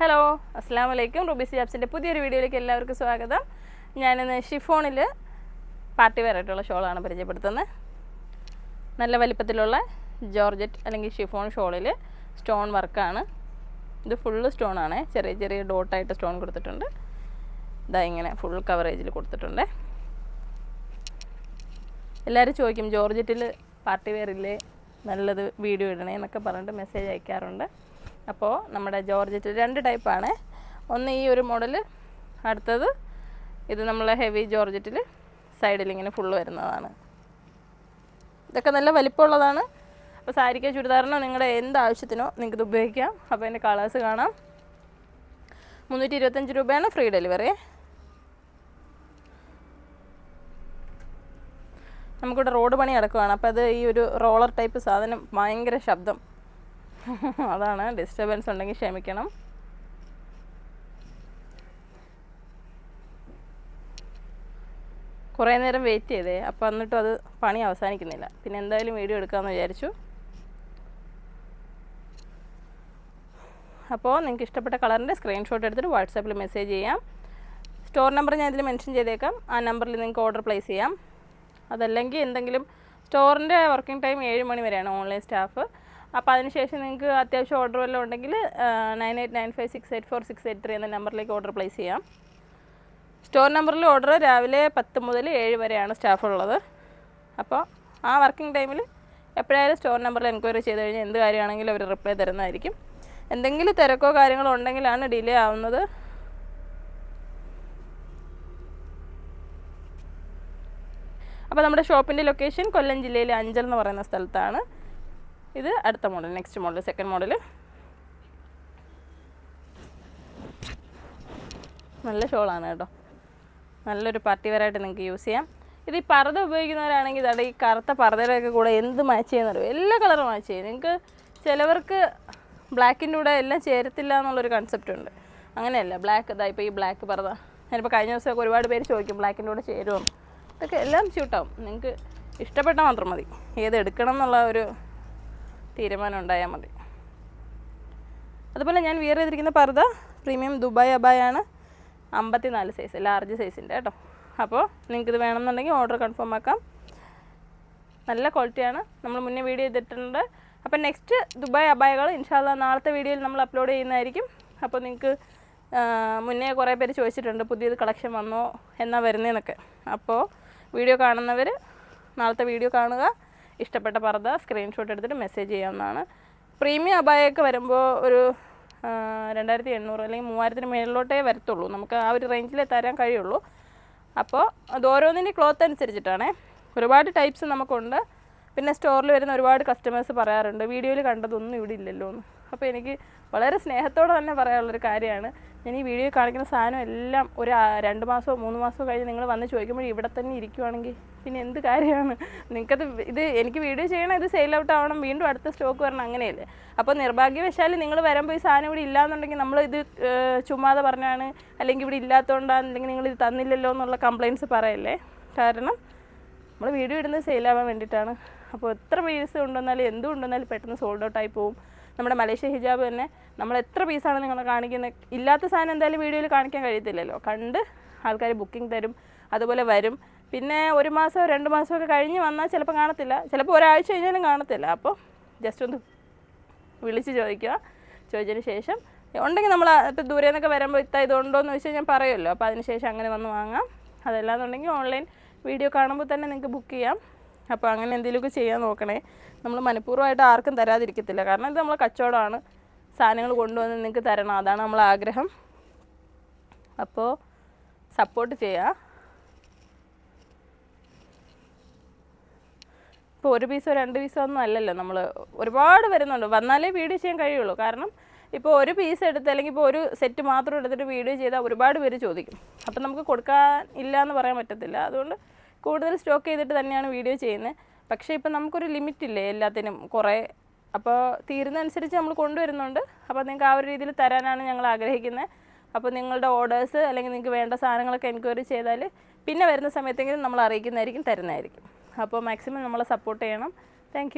Hello അസ്സാം വലൈക്കും rupees ജാബ്സിന്റെ പുതിയൊരു വീഡിയോയിലേക്ക് എല്ലാവർക്കും സ്വാഗതം. ഞാനിന്ന് ഷിഫോണിൽ പാർട്ടി വെയർ ആയിട്ടുള്ള ഷോളാണ് പരിചയപ്പെടുത്തുന്നത്. നല്ല വലിപ്പത്തിലുള്ള ജോർജറ്റ് അല്ലെങ്കിൽ ഷിഫോൺ ഷോളിൽ സ്റ്റോൺ വർക്കാണ് ഇത് ഫുള്ള് സ്റ്റോൺ ആണ്. ചെറിയ ചെറിയ ഡോട്ടായിട്ട് സ്റ്റോൺ കൊടുത്തിട്ടുണ്ട്. ഇതാ ഇങ്ങനെ ഫുൾ കവറേജിൽ കൊടുത്തിട്ടുണ്ട്. എല്ലാവരും ചോദിക്കും ജോർജറ്റിൽ പാർട്ടി വെയറില്ലേ നല്ലത് വീഡിയോ ഇടണേ എന്നൊക്കെ പറഞ്ഞിട്ട് മെസ്സേജ് അയക്കാറുണ്ട്. അപ്പോൾ നമ്മുടെ ജോർജറ്റ് രണ്ട് ടൈപ്പാണ്. ഒന്ന് ഈ ഒരു മോഡൽ അടുത്തത് ഇത് നമ്മൾ ഹെവി ജോർജറ്റിൽ സൈഡിൽ ഇങ്ങനെ ഫുള്ള് വരുന്നതാണ്. ഇതൊക്കെ നല്ല വലിപ്പമുള്ളതാണ്. അപ്പോൾ സാരിക്കോ ചുരിദാറിനോ നിങ്ങളുടെ എന്ത് ആവശ്യത്തിനോ നിങ്ങൾക്ക് ഇത് ഉപയോഗിക്കാം. അപ്പോൾ അതിന്റെ കളേഴ്സ് കാണാം. മുന്നൂറ്റി ഇരുപത്തഞ്ച് രൂപയാണ് ഫ്രീ ഡെലിവറി. നമുക്കിവിടെ റോഡ് പണി അടക്കുവാണ് അപ്പോൾ അത് ഈ ഒരു റോളർ ടൈപ്പ് സാധനം ഭയങ്കര ശബ്ദം. അതാണ്. ഡിസ്റ്റർബൻസ് ഉണ്ടെങ്കിൽ ക്ഷമിക്കണം. കുറേ നേരം വെയിറ്റ് ചെയ്തേ. അപ്പോൾ എന്നിട്ടും അത് പണി അവസാനിക്കുന്നില്ല. പിന്നെ എന്തായാലും വീഡിയോ എടുക്കാമെന്ന് വിചാരിച്ചു. അപ്പോൾ നിങ്ങൾക്ക് ഇഷ്ടപ്പെട്ട കളറിന്റെ സ്ക്രീൻഷോട്ട് എടുത്തിട്ട് വാട്സാപ്പിൽ മെസ്സേജ് ചെയ്യാം. സ്റ്റോർ നമ്പർ ഞാൻ ഇതിൽ മെൻഷൻ ചെയ്തേക്കാം. ആ നമ്പറിൽ നിങ്ങൾക്ക് ഓർഡർ പ്ലേസ് ചെയ്യാം. അതല്ലെങ്കിൽ എന്തെങ്കിലും സ്റ്റോറിന്റെ വർക്കിംഗ് ടൈം ഏഴ് മണി വരെയാണ് ഓൺലൈൻ സ്റ്റാഫ് അപ്പോൾ അതിനുശേഷം നിങ്ങൾക്ക് അത്യാവശ്യം ഓർഡർ വല്ലതും ഉണ്ടെങ്കിൽ nine eight nine five six eight four six eight three എന്ന നമ്പറിലേക്ക് ഓർഡർ പ്ലേസ് ചെയ്യാം. സ്റ്റോർ നമ്പറിൽ ഓർഡർ രാവിലെ പത്ത് മുതൽ ഏഴ് വരെയാണ് സ്റ്റാഫ് ഉള്ളത്. അപ്പോൾ ആ വർക്കിംഗ് ടൈമിൽ എപ്പോഴായാലും സ്റ്റോർ നമ്പറിൽ എൻക്വയറി ചെയ്ത് കഴിഞ്ഞാൽ എന്ത് കാര്യമാണെങ്കിലും അവർ റിപ്ലൈ തരുന്നതായിരിക്കും. എന്തെങ്കിലും തിരക്കോ കാര്യങ്ങളോ ഉണ്ടെങ്കിലാണ് ഡിലേ ആവുന്നത്. അപ്പോൾ നമ്മുടെ ഷോപ്പിന്റെ ലൊക്കേഷൻ കൊല്ലം ജില്ലയിലെ അഞ്ചൽ എന്ന് പറയുന്ന സ്ഥലത്താണ്. ഇത് അടുത്ത model next model second model നല്ല ഷോളാണ് കേട്ടോ. നല്ലൊരു പാർട്ടി വെയറായിട്ട് നിങ്ങൾക്ക് യൂസ് ചെയ്യാം. ഇത് ഈ പർദ്ദ ഉപയോഗിക്കുന്നവരാണെങ്കിൽ ഇതാണ് ഈ കറുത്ത പർദ്ദയുടെയൊക്കെ കൂടെ എന്ത് മാച്ച് ചെയ്യുന്നറിയോ? എല്ലാ കളറും മാച്ച് ചെയ്യും. നിങ്ങൾക്ക് ചിലവർക്ക് ബ്ലാക്കിന്റെ കൂടെ എല്ലാം ചേരത്തില്ല എന്നുള്ളൊരു കൺസെപ്റ്റ് ഉണ്ട്. അങ്ങനെയല്ല ബ്ലാക്ക് ഇതാ ഇപ്പോൾ ഈ ബ്ലാക്ക് പർദ്ദ. ഞാനിപ്പോൾ കഴിഞ്ഞ ദിവസമൊക്കെ ഒരുപാട് പേര് ചോദിക്കും ബ്ലാക്കിന്റെ കൂടെ ചേരുമോ ഇതൊക്കെ എല്ലാം സ്യൂട്ടാവും നിങ്ങൾക്ക് ഇഷ്ടപ്പെട്ടാൽ മാത്രം മതി. ഏത് എടുക്കണം എന്നുള്ള ഒരു തീരുമാനം ഉണ്ടായാൽ മതി. അതുപോലെ ഞാൻ വിയർ ചെയ്തിരിക്കുന്ന പർദ്ദ പ്രീമിയം ദുബായ് അബായാണ് അമ്പത്തി നാല് സൈസ് ലാർജ് സൈസിന്റെ കേട്ടോ. അപ്പോൾ നിങ്ങൾക്കിത് വേണമെന്നുണ്ടെങ്കിൽ ഓർഡർ കൺഫേം ആക്കാം. നല്ല ക്വാളിറ്റിയാണ് നമ്മൾ മുന്നേ വീഡിയോ ചെയ്തിട്ടുണ്ട്. അപ്പോൾ നെക്സ്റ്റ് ദുബായ് അബായകൾ ഇൻഷാല്ല നാളത്തെ വീഡിയോയിൽ നമ്മൾ അപ്ലോഡ് ചെയ്യുന്നതായിരിക്കും. അപ്പോൾ നിങ്ങൾക്ക് മുന്നേ കുറേ പേര് ചോദിച്ചിട്ടുണ്ട് പുതിയത് കളക്ഷൻ വന്നോ എന്നാ വരുന്നതെന്നൊക്കെ അപ്പോൾ വീഡിയോ കാണുന്നവർ നാളത്തെ വീഡിയോ കാണുക. ഇഷ്ടപ്പെട്ട പർദ്ദ സ്ക്രീൻഷോട്ട് എടുത്തിട്ട് മെസ്സേജ് ചെയ്യാവുന്നതാണ്. പ്രീമിയം അബായൊക്കെ വരുമ്പോൾ ഒരു രണ്ടായിരത്തി എണ്ണൂറ് അല്ലെങ്കിൽ മൂവായിരത്തിന് മേളിലോട്ടേ വരത്തുള്ളൂ. നമുക്ക് ആ ഒരു റേഞ്ചിലേ തരാൻ കഴിയുള്ളൂ. അപ്പോൾ അത് ഓരോന്നിന്റെ ക്ലോത്ത് അനുസരിച്ചിട്ടാണേ. ഒരുപാട് ടൈപ്സ് നമുക്കുണ്ട്. പിന്നെ സ്റ്റോറിൽ വരുന്ന ഒരുപാട് കസ്റ്റമേഴ്സ് പറയാറുണ്ട് വീഡിയോയിൽ കണ്ടതൊന്നും ഇവിടെ ഇല്ലല്ലോ എന്ന് അപ്പോൾ എനിക്ക് വളരെ സ്നേഹത്തോടെ തന്നെ പറയാനുള്ളൊരു കാര്യമാണ്. ഞാൻ ഈ വീഡിയോ കാണിക്കുന്ന സാധനം എല്ലാം ഒരു രണ്ട് മാസമോ മൂന്ന് മാസമോ കഴിഞ്ഞ് നിങ്ങൾ വന്ന് ചോദിക്കുമ്പോൾ ഇവിടെ തന്നെ ഇരിക്കുവാണെങ്കിൽ പിന്നെ എന്ത് കാര്യമാണ്? നിങ്ങൾക്കത് ഇത് എനിക്ക് വീഡിയോ ചെയ്യണം ഇത് സെയിൽ ഔട്ട് ആവണം വീണ്ടും അടുത്ത സ്റ്റോക്ക് വരണം അങ്ങനെയല്ലേ? അപ്പോൾ നിർഭാഗ്യവശാൽ നിങ്ങൾ വരുമ്പോൾ ഈ സാധനം ഇവിടെ ഇല്ലാന്നുണ്ടെങ്കിൽ നമ്മൾ ഇത് ചുമ്മാതെ പറഞ്ഞാണ് അല്ലെങ്കിൽ ഇവിടെ ഇല്ലാത്തതുകൊണ്ടാണ് അല്ലെങ്കിൽ നിങ്ങൾ ഇത് തന്നില്ലല്ലോ എന്നുള്ള കംപ്ലയിന്റ്സ് പറയല്ലേ? കാരണം നമ്മൾ വീഡിയോ ഇടുന്നത് സെയിലാവാൻ വേണ്ടിയിട്ടാണ്. അപ്പോൾ എത്ര പീസ് ഉണ്ടെന്നാലും എന്തുകൊണ്ടെന്നാലും പെട്ടെന്ന് സോൾഡ് ഔട്ടായി പോകും നമ്മുടെ മലേഷ്യ ഹിജാബ് തന്നെ നമ്മൾ എത്ര പീസാണ് നിങ്ങൾ കാണിക്കുന്നത് ഇല്ലാത്ത സാധനം എന്തായാലും വീഡിയോയിൽ കാണിക്കാൻ കഴിയത്തില്ലല്ലോ. കണ്ട് ആൾക്കാർ ബുക്കിംഗ് തരും അതുപോലെ വരും. പിന്നെ ഒരു മാസമോ രണ്ട് മാസമോ ഒക്കെ കഴിഞ്ഞ് വന്നാൽ ചിലപ്പോൾ കാണത്തില്ല. ചിലപ്പോൾ ഒരാഴ്ച കഴിഞ്ഞാലും കാണത്തില്ല. അപ്പോൾ ജസ്റ്റ് ഒന്ന് വിളിച്ച് ചോദിക്കുക. ചോദിച്ചതിന് ശേഷം ഉണ്ടെങ്കിൽ നമ്മൾ ഇപ്പോൾ ദൂരെ നിന്നൊക്കെ വരുമ്പോൾ ഇത്ത ഇതുണ്ടോ എന്ന് വെച്ചാൽ ഞാൻ പറയുമല്ലോ. അപ്പോൾ അതിന് ശേഷം അങ്ങനെ വന്ന് വാങ്ങാം. അതല്ലാന്നുണ്ടെങ്കിൽ ഓൺലൈൻ വീഡിയോ കാണുമ്പോൾ തന്നെ നിങ്ങൾക്ക് ബുക്ക് ചെയ്യാം. അപ്പോൾ അങ്ങനെ എന്തെങ്കിലുമൊക്കെ ചെയ്യാൻ നോക്കണേ. നമ്മൾ മനഃപൂർവമായിട്ട് ആർക്കും തരാതിരിക്കത്തില്ല. കാരണം ഇത് നമ്മളെ കച്ചവടമാണ്. സാധനങ്ങൾ കൊണ്ടുവന്ന് നിങ്ങൾക്ക് തരണം. അതാണ് നമ്മളെ ആഗ്രഹം. അപ്പോൾ സപ്പോർട്ട് ചെയ്യുക ഇപ്പോൾ ഒരു പീസോ രണ്ട് പീസോ ഒന്നും അല്ലല്ലോ നമ്മൾ ഒരുപാട് വരുന്നുണ്ട്. വന്നാലേ വീഡിയോ ചെയ്യാൻ കഴിയുള്ളൂ. കാരണം ഇപ്പോൾ ഒരു പീസ് എടുത്ത് അല്ലെങ്കിൽ ഇപ്പോൾ ഒരു സെറ്റ് മാത്രം എടുത്തിട്ട് വീഡിയോ ചെയ്താൽ ഒരുപാട് പേര് ചോദിക്കും. അപ്പം നമുക്ക് കൊടുക്കാൻ ഇല്ല എന്ന് പറയാൻ പറ്റത്തില്ല. അതുകൊണ്ട് കൂടുതൽ സ്റ്റോക്ക് ചെയ്തിട്ട് തന്നെയാണ് വീഡിയോ ചെയ്യുന്നത്. പക്ഷേ ഇപ്പം നമുക്കൊരു ലിമിറ്റ് ഇല്ലേ എല്ലാത്തിനും കുറേ. അപ്പോൾ തീരുന്നതനുസരിച്ച് നമ്മൾ കൊണ്ടുവരുന്നുണ്ട്. അപ്പോൾ നിങ്ങൾക്ക് ആ ഒരു രീതിയിൽ തരാനാണ് ഞങ്ങൾ ആഗ്രഹിക്കുന്നത്. അപ്പോൾ നിങ്ങളുടെ ഓർഡേഴ്സ് അല്ലെങ്കിൽ നിങ്ങൾക്ക് വേണ്ട സാധനങ്ങളൊക്കെ എൻക്വയറി ചെയ്താൽ പിന്നെ വരുന്ന സമയത്തെങ്കിലും നമ്മൾ അറിയിക്കുന്നതായിരിക്കും തരുന്നതായിരിക്കും. അപ്പോൾ മാക്സിമം നമ്മളെ സപ്പോർട്ട് ചെയ്യണം. താങ്ക്